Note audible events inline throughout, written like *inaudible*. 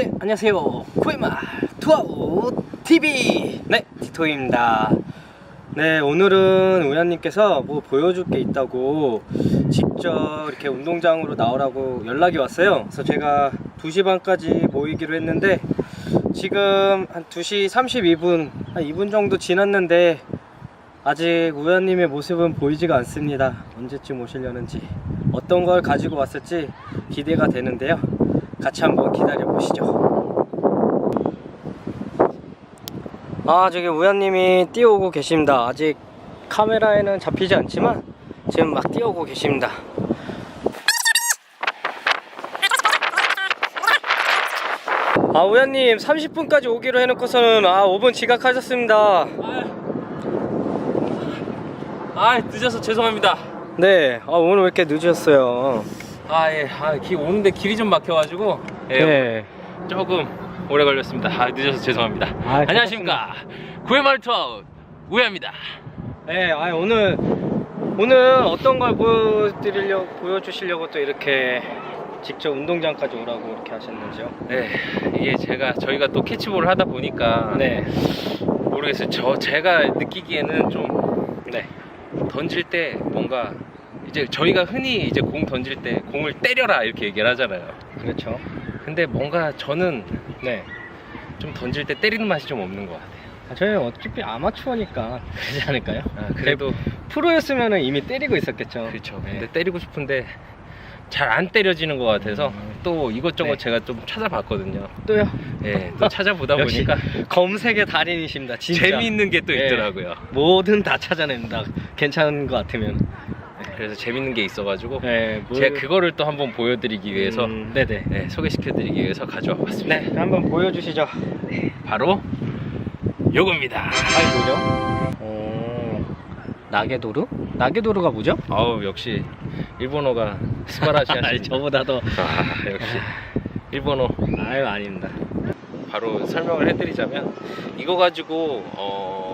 네, 안녕하세요. 코이마 투아우 TV 네, 디토입니다. 네, 오늘은 우연님께서 뭐 보여줄 게 있다고 직접 이렇게 운동장으로 나오라고 연락이 왔어요. 그래서 제가 2시 반까지 모이기로 했는데 지금 한 2시 32분, 한 2분 정도 지났는데 아직 우연님의 모습은 보이지가 않습니다. 언제쯤 오시려는지 어떤 걸 가지고 왔을지 기대가 되는데요. 같이 한번 기다려 보시죠. 아 저기 우연님이 뛰어오고 계십니다. 아직 카메라에는 잡히지 않지만 지금 막 뛰어오고 계십니다. 아 우연님 30분까지 오기로 해놓고서는 아 5분 지각하셨습니다. 아 늦어서 죄송합니다. 네, 아 오늘 왜 이렇게 늦으셨어요? 아 예, 아, 길 오는데 길이 좀 막혀가지고 예, 네. 조금 오래 걸렸습니다. 아 늦어서 죄송합니다. 아, 안녕하십니까 구회마을 투아웃 우야입니다. 네, 아 오늘 오늘 어떤 걸 보여드리려 보여주시려고 또 이렇게 직접 운동장까지 오라고 이렇게 하셨는지요? 네, 이게 제가 저희가 또 캐치볼을 하다 보니까 네, 모르겠어요. 저 제가 느끼기에는 좀 네, 던질 때 뭔가 이제 저희가 흔히 이제 공 던질 때 공을 때려라 이렇게 얘기를 하잖아요. 그렇죠. 근데 뭔가 저는 네, 좀 던질 때 때리는 맛이 좀 없는 것 같아요. 아, 저희 어차피 아마추어니까 그러지 않을까요? 아, 그래도 프로였으면 이미 때리고 있었겠죠. 그렇죠. 네. 근데 때리고 싶은데 잘 안 때려지는 것 같아서 음. 또 이것저것 네. 제가 좀 찾아봤거든요. 또요. 예, 또 찾아보다 *laughs* 보니까 검색의 달인이십니다. 진짜. 재미있는 게또 네. 있더라고요. 뭐든 다 찾아냅니다. 괜찮은 것 같으면. 그래서 재밌는 게 있어가지고 네, 뭘- 제가 그거를 또 한번 보여드리기 위해서 음, 네네. 네, 소개시켜드리기 위해서 가져와 봤습니다. 네, 한번 보여주시죠. 바로 요겁니다. 아이 뭐죠? 어... 나게도르? 나게도르가 뭐죠? 아우 역시 일본어가 스바라시 *laughs* 아니 하십니다. 저보다도 아, 역시 일본어 아유 아닙니다. 바로 설명을 해드리자면 이거 가지고 어...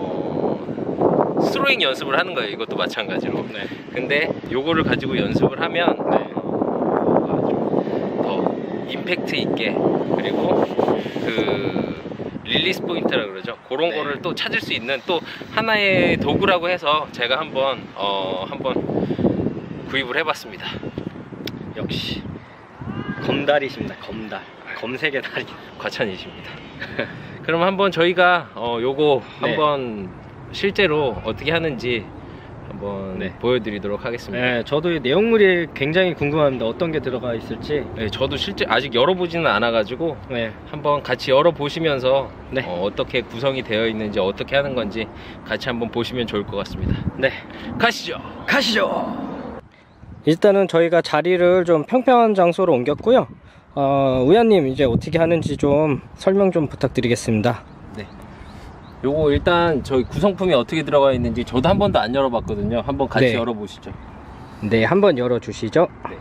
스로잉 연습을 하는 거예요. 이것도 마찬가지로. 네. 근데 요거를 가지고 연습을 하면 네. 어, 더 임팩트 있게 그리고 그 릴리스 포인트라 그러죠. 그런 네. 거를 또 찾을 수 있는 또 하나의 도구라고 해서 제가 한번 어 한번 구입을 해봤습니다. 역시 검달이십니다. 검달. 검색의 달인. 과찬이십니다. *laughs* 그럼 한번 저희가 어 요거 네. 한번 실제로 어떻게 하는지 한번 네. 보여드리도록 하겠습니다. 네, 저도 이 내용물이 굉장히 궁금합니다. 어떤 게 들어가 있을지. 네, 저도 실제 아직 열어보지는 않아가지고 네. 한번 같이 열어보시면서 네. 어, 떻게 구성이 되어 있는지 어떻게 하는 건지 같이 한번 보시면 좋을 것 같습니다. 네. 가시죠. 가시죠. 일단은 저희가 자리를 좀 평평한 장소로 옮겼고요. 어, 우야님 이제 어떻게 하는지 좀 설명 좀 부탁드리겠습니다. 요거 일단 저희 구성품이 어떻게 들어가 있는지 저도 한 번도 안 열어봤거든요. 한번 같이 네. 열어보시죠. 네, 한번 열어 주시죠. 네.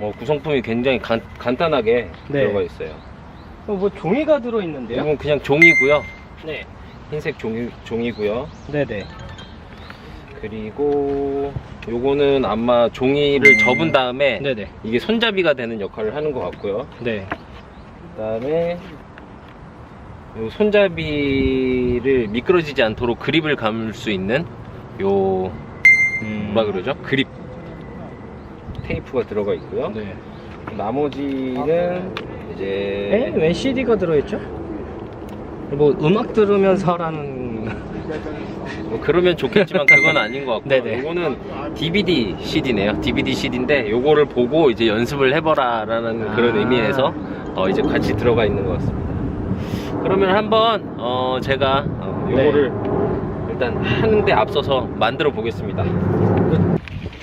어, 구성품이 굉장히 간, 간단하게 네. 들어가 있어요. 어, 뭐 종이가 들어 있는데요? 이건 그냥 종이고요. 네. 흰색 종이, 종이고요. 네, 네. 그리고 요거는 아마 종이를 음. 접은 다음에 네, 네. 이게 손잡이가 되는 역할을 하는 것 같고요. 네. 그다음에 요 손잡이를 미끄러지지 않도록 그립을 감을 수 있는 요 음. 뭐라 그러죠? 그립 테이프가 들어가 있고요. 네. 나머지는 에? 이제 왜 CD가 들어 있죠? 뭐 음악 들으면서 하라는 뭐 그러면 좋겠지만 그건 아닌 것 같고 *laughs* 네네. 요거는 DVD CD네요. DVD CD인데 요거를 보고 이제 연습을 해봐라라는 아. 그런 의미에서 어, 이제 같이 들어가 있는 것 같습니다. 그러면 한번 어, 제가 어, 네. 요거를 일단 하는데 앞서서 만들어 보겠습니다.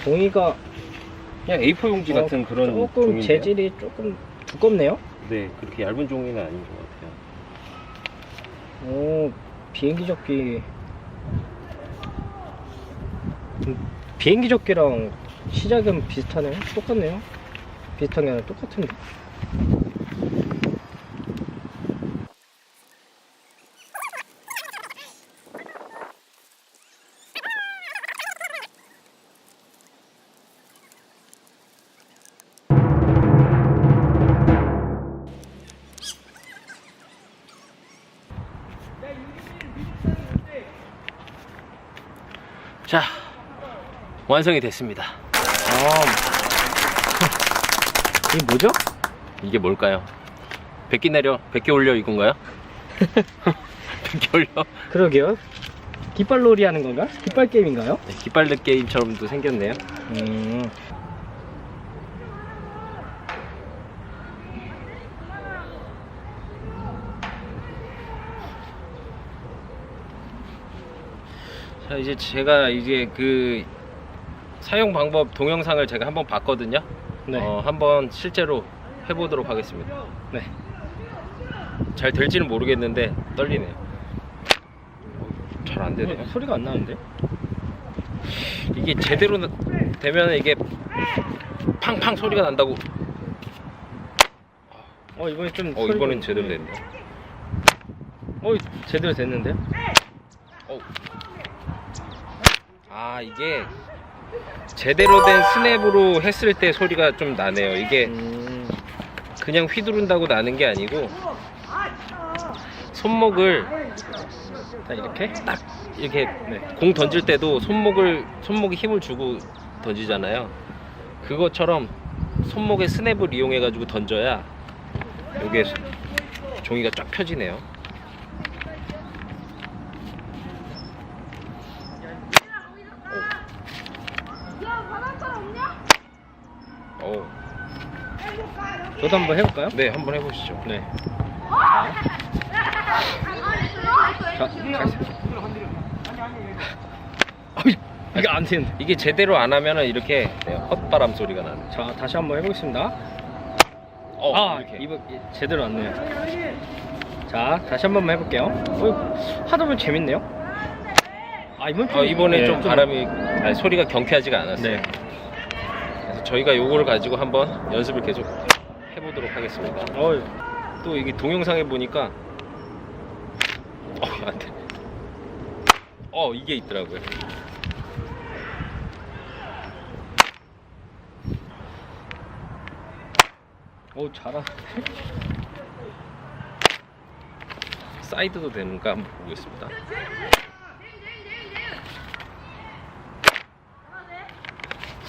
종이가 그냥 A4 용지 어, 같은 그런 조금 종인데요. 재질이 조금 두껍네요. 네, 그렇게 얇은 종이는 아닌 것 같아요. 오, 비행기 접기. 음, 비행기 조끼랑 시작은 비슷하네요. 똑같네요. 비슷한 게 아니라 똑같은데. 자. 완성이 됐습니다. 아, *laughs* 이게 뭐죠? 이게 뭘까요? 100개 내려, 100개 올려 이건가요? *laughs* 100개 올려? 그러게요. 깃발놀이 하는 건가? 깃발 게임인가요? 네, 깃발레 게임처럼도 생겼네요. 음. 자, 이제 제가 이제 그 사용 방법 동영상을 제가 한번 봤거든요. 네. 어, 한번 실제로 해보도록 하겠습니다. 네. 잘 될지는 모르겠는데 떨리네요. 잘 안 되네요. 어, 소리가 안 나는데? 이게 제대로 나- 되면 이게 팡팡 소리가 난다고. 어 이번에 좀 어 소리가- 이번엔 제대로 됐네. 어 제대로 됐는데? 어. 아 이게 제대로 된 스냅으로 했을 때 소리가 좀 나네요. 이게 음. 그냥 휘두른다고 나는 게 아니고 손목을 자 이렇게 딱 이렇게 공 던질 때도 손목을 손목에 힘을 주고 던지잖아요. 그것처럼 손목의 스냅을 이용해 가지고 던져야 이게 종이가 쫙 펴지네요. 야, 바닷가 없냐? 오. 저도 한번 해볼까요? 네, 한번 해보시죠. 네. 자, 어이, 이게 안 되는데. 이게 제대로 안 하면은 이렇게 네, 헛바람 소리가 나네. 자 다시 한번 해보겠습니다. 어, 아 이렇게. 이번 이- 제대로 왔네요. 자 다시 한 번만 해볼게요. 어, 하다 보면 재밌네요. 아 이번 어, 이번에 네, 좀 바람이 아니, 소리가 경쾌하지가 않았어요. 네. 그래서 저희가 요거를 가지고 한번 연습을 계속 해보도록 하겠습니다. 어또 이게 동영상에 보니까 어, 안 돼. 어, 이게 있더라고요. 어 잘하. 사이드도 되는가 한번 보겠습니다.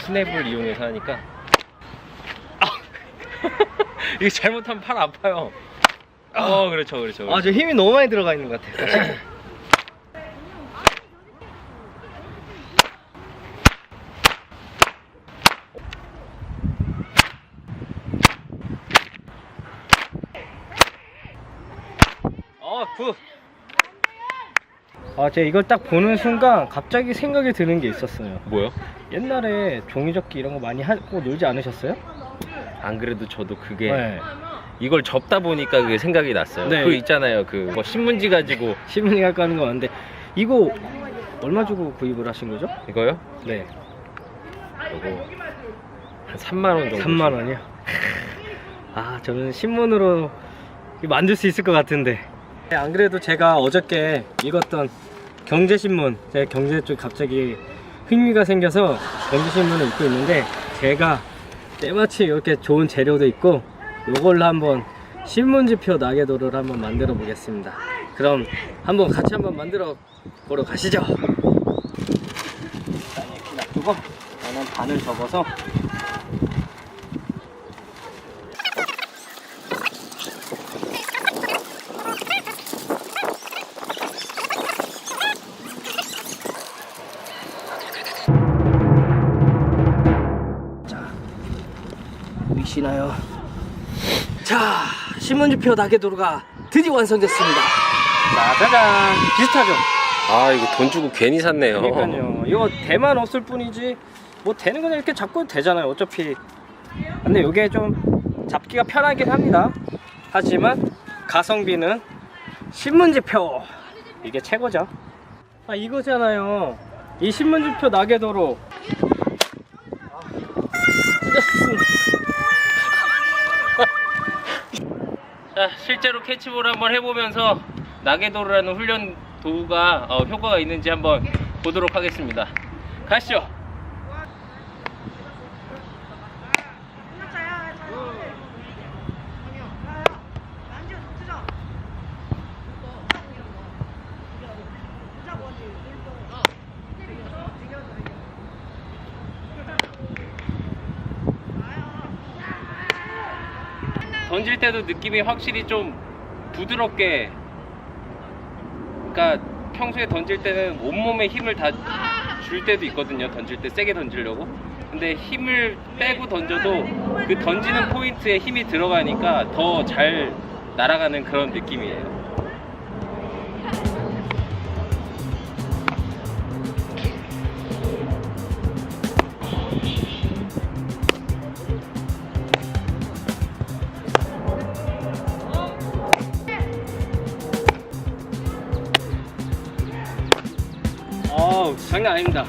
스냅을 이용해서 하니까 아! *laughs* 이거 잘못하면 팔 아파요. 어, 그렇죠, 그렇죠. 그렇죠. 아 저 힘이 너무 많이 들어가 있는 것 같아요. 어 굿. 아 제가 이걸 딱 보는 순간 갑자기 생각이 드는 게 있었어요. 뭐요? 옛날에 종이접기 이런 거 많이 하고 놀지 않으셨어요? 안 그래도 저도 그게 네. 이걸 접다 보니까 그게 생각이 났어요. 네. 그 있잖아요. 그 뭐 신문지 가지고 *laughs* 신문이 갖고 하는 거 같는데 이거 얼마 주고 구입을 하신 거죠? 이거요? 네. 이거 한 3만 원 정도. 3만 원이요? 아, 저는 신문으로 만들 수 있을 것 같은데. 네, 안 그래도 제가 어저께 읽었던 경제신문, 제가 경제 쪽 갑자기 흥미가 생겨서 경제신문을 읽고 있는데 제가 때마침 이렇게 좋은 재료도 있고 이걸로 한번 신문지표 나게도를 한번 만들어 보겠습니다. 그럼 한번 같이 한번 만들어 보러 가시죠. 일단 이렇게 놔두고 저는 반을 접어서 신문지표 나게도로가 드디어 완성됐습니다. 자, 짜잔. 비슷하죠? 아, 이거 돈 주고 괜히 샀네요. 그러니까요. 이거 대만 없을 뿐이지 뭐 되는 거는 이렇게 잡고 되잖아요. 어차피. 근데 이게 좀 잡기가 편하긴 합니다. 하지만 가성비는 신문지표 이게 최고죠. 아 이거잖아요. 이 신문지표 나게도로. 아, 찢었습니다. 자, 실제로 캐치볼 한번 해보면서 나게도르라는 훈련 도구가 어, 효과가 있는지 한번 보도록 하겠습니다. 가시죠. 던질 때도 느낌이 확실히 좀 부드럽게 그러니까 평소에 던질 때는 온몸에 힘을 다 줄 때도 있거든요. 던질 때 세게 던지려고. 근데 힘을 빼고 던져도 그 던지는 포인트에 힘이 들어가니까 더 잘 날아가는 그런 느낌이에요 어우 장난 아닙니다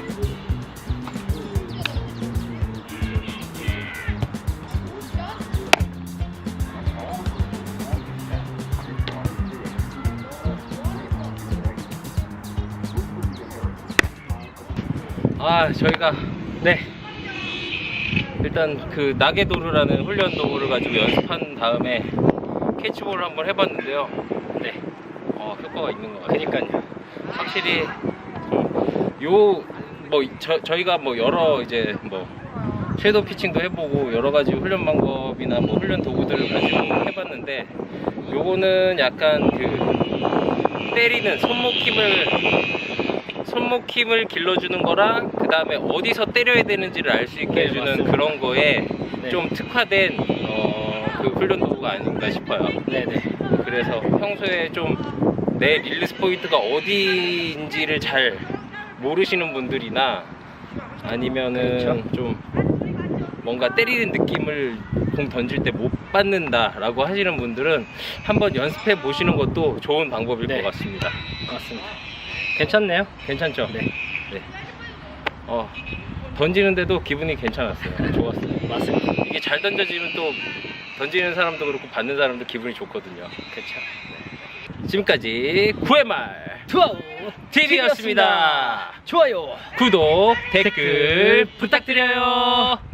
아 저희가 네 일단 그 나게도르라는 훈련 도구를 가지고 연습한 다음에 캐치볼을 한번 해봤는데요. 네, 어, 효과가 있는 것 같아요. 그니까요 확실히 요뭐 저희가 뭐 여러 이제 뭐 섀도우 피칭도 해보고 여러 가지 훈련 방법이나 뭐 훈련 도구들을 가지고 해봤는데 요거는 약간 그 때리는 손목 힘을 손목 힘을 길러주는 거랑 그 다음에 어디서 때려야 되는지를 알 수 있게 네, 해주는 맞습니다. 그런 거에 네. 좀 특화된 어, 그 훈련 도구가 아닌가 싶어요. 네네 그래서 평소에 좀 내 릴리스 포인트가 어디인지를 잘 모르시는 분들이나 아니면은 그렇죠. 좀 뭔가 때리는 느낌을 공 던질 때 못 받는다라고 하시는 분들은 한번 연습해 보시는 것도 좋은 방법일 네. 것 같습니다. 맞습니다 괜찮네요 괜찮죠? 네 네. 어, 던지는데도 기분이 괜찮았어요. 좋았어요. 맞습니다 이게 잘 던져지면 또 던지는 사람도 그렇고 받는 사람도 기분이 좋거든요. 그렇죠 지금까지 9회 말 투아웃 TV였습니다. 좋아요 구독, 댓글 부탁드려요.